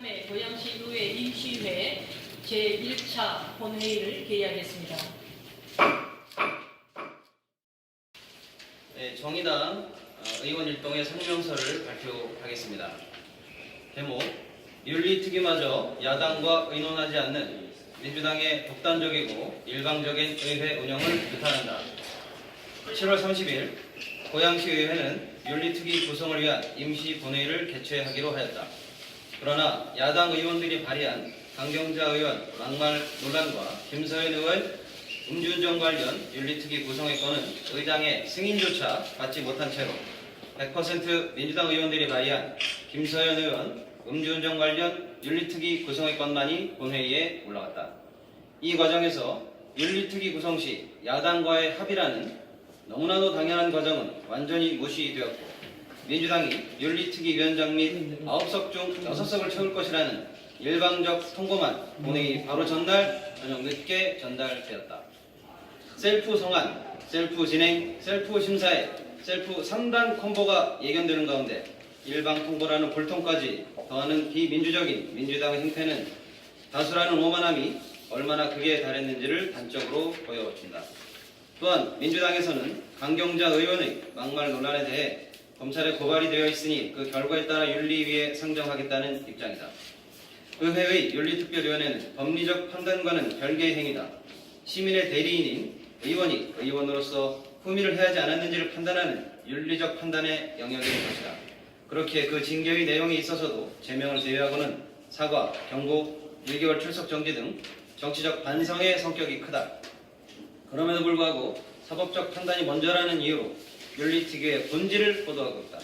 네, 고양시의회 임시회 제1차 본회의를 개의하겠습니다. 네, 정의당 어, 의원 일동의 성명서를 발표하겠습니다. 제목 윤리특위마저 야당과 의논하지 않는 민주당의 독단적이고 일방적인 의회 운영을 규탄한다. 7월 30일 고양시의회는 윤리특위 구성을 위한 임시 본회의를 개최하기로 하였다. 그러나 야당 의원들이 발의한 강경자 의원 막말 논란과 김서연 의원 음주운전 관련 윤리특위 구성의 건은 의장의 승인조차 받지 못한 채로 100% 민주당 의원들이 발의한 김서연 의원 음주운전 관련 윤리특위 구성의 건만이 본회의에 올라갔다. 이 과정에서 윤리특위 구성 시 야당과의 합의라는 너무나도 당연한 과정은 완전히 무시되었고 민주당이 윤리특위위원장 및 9석 중 6석을 채울 것이라는 일방적 통보만 본회의 바로 전날 저녁 늦게 전달되었다. 셀프 성안, 셀프 진행, 셀프 심사에 셀프 상단 콤보가 예견되는 가운데 일방 통보라는 불통까지 더하는 비민주적인 민주당의 행태는 다수라는 오만함이 얼마나 극에 달했는지를 단적으로 보여준다. 또한 민주당에서는 강경자 의원의 막말 논란에 대해 검찰에 고발이 되어 있으니 그 결과에 따라 윤리위에 상정하겠다는 입장이다. 의회의 윤리특별위원회는 법리적 판단과는 별개의 행위다. 시민의 대리인인 의원이 의원으로서 흠의를 해하지 않았는지를 판단하는 윤리적 판단의 영역일 것이다. 그렇게 그 징계의 내용에 있어서도 제명을 제외하고는 사과, 경고, 1개월 출석 정지 등 정치적 반성의 성격이 크다. 그럼에도 불구하고 사법적 판단이 먼저라는 이유로 윤리특위의 본질을 보도하고 있다.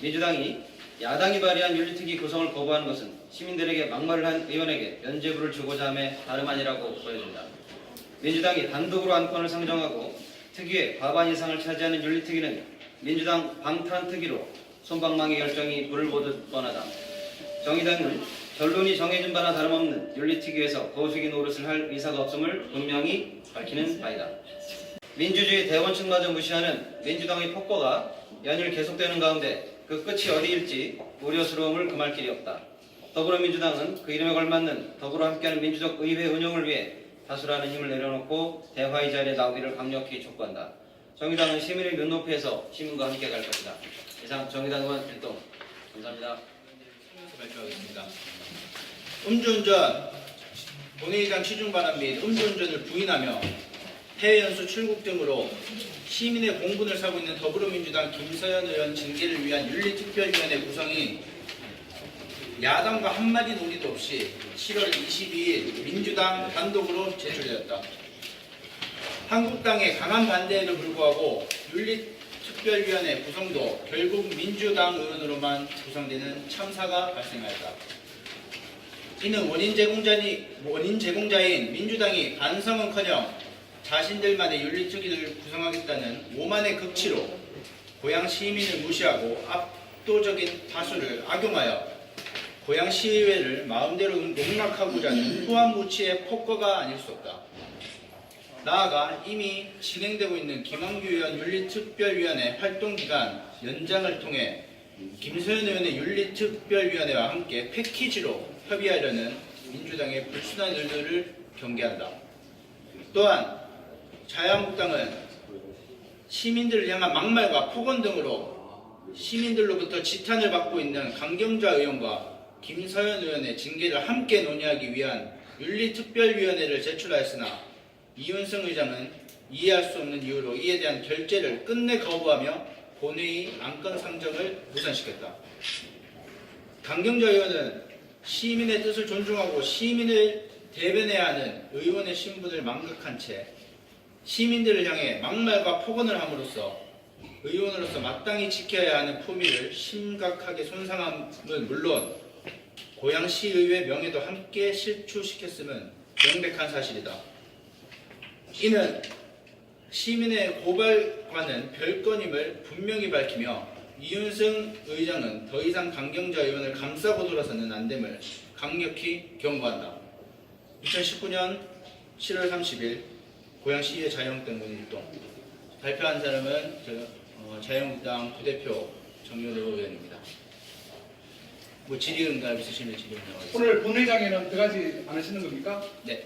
민주당이 야당이 발의한 윤리특위 구성을 거부하는 것은 시민들에게 막말을 한 의원에게 면죄부를 주고자 함에 다름 아니라고 보여진다. 민주당이 단독으로 안건을 상정하고 특위의 과반 이상을 차지하는 윤리특위는 민주당 방탄특위로 손방망이 결정이 불을 보듯 뻔하다. 정의당은 결론이 정해진 바나 다름없는 윤리특위에서 거수기 노릇을 할 의사가 없음을 분명히 밝히는 바이다. 민주주의 대원칙마저 무시하는 민주당의 폭거가 연일 계속되는 가운데 그 끝이 어디일지 우려스러움을 금할 길이 없다. 더불어민주당은 그 이름에 걸맞는 더불어 함께하는 민주적 의회 운영을 위해 다수라는 힘을 내려놓고 대화의 자리에 나오기를 강력히 촉구한다. 정의당은 시민의 눈높이에서 시민과 함께 갈 것이다. 이상 정의당 의원 일동 감사합니다. 발표하겠습니다. 음주운전, 본회의장 취중반환 및 음주운전을 부인하며 해외 연수 출국 등으로 시민의 공분을 사고 있는 더불어민주당 김서연 의원 징계를 위한 윤리특별위원회 구성이 야당과 한마디 논의도 없이 7월 22일 민주당 단독으로 제출되었다. 한국당의 강한 반대에도 불구하고 윤리특별위원회 구성도 결국 민주당 의원으로만 구성되는 참사가 발생하였다. 이는 원인 제공자인 민주당이 반성은커녕 자신들만의 윤리특위를 구성하겠다는 오만의 극치로 고양 시민을 무시하고 압도적인 다수를 악용하여 고양 시의회를 마음대로 농락하고자 하는 후한무치의 폭거가 아닐 수 없다. 나아가 이미 진행되고 있는 김한규 의원 윤리특별위원회 활동기간 연장을 통해 김소연 의원의 윤리특별위원회와 함께 패키지로 협의하려는 민주당의 불순한 의도를 경계한다. 또한 자유한국당은 시민들을 향한 막말과 폭언 등으로 시민들로부터 지탄을 받고 있는 강경자 의원과 김서연 의원의 징계를 함께 논의하기 위한 윤리특별위원회를 제출하였으나 이윤승 의장은 이해할 수 없는 이유로 이에 대한 결재를 끝내 거부하며 본회의 안건 상정을 무산시켰다. 강경자 의원은 시민의 뜻을 존중하고 시민을 대변해야 하는 의원의 신분을 망각한 채 시민들을 향해 막말과 폭언을 함으로써 의원으로서 마땅히 지켜야 하는 품위를 심각하게 손상함은 물론 고양시의회 명예도 함께 실추시켰음은 명백한 사실이다. 이는 시민의 고발과는 별건임을 분명히 밝히며 이윤승 의장은 더 이상 강경자 의원을 감싸고 돌아서는 안됨을 강력히 경고한다. 2019년 7월 30일 고양시의 자유한국당 문일동 발표한 사람은 저, 어, 자유한국당 부대표 정윤호 의원입니다. 뭐 질의응답 있으시면 질의응답 하겠습니다. 오늘 본회의장에는 들어가지 않으시는 겁니까? 네.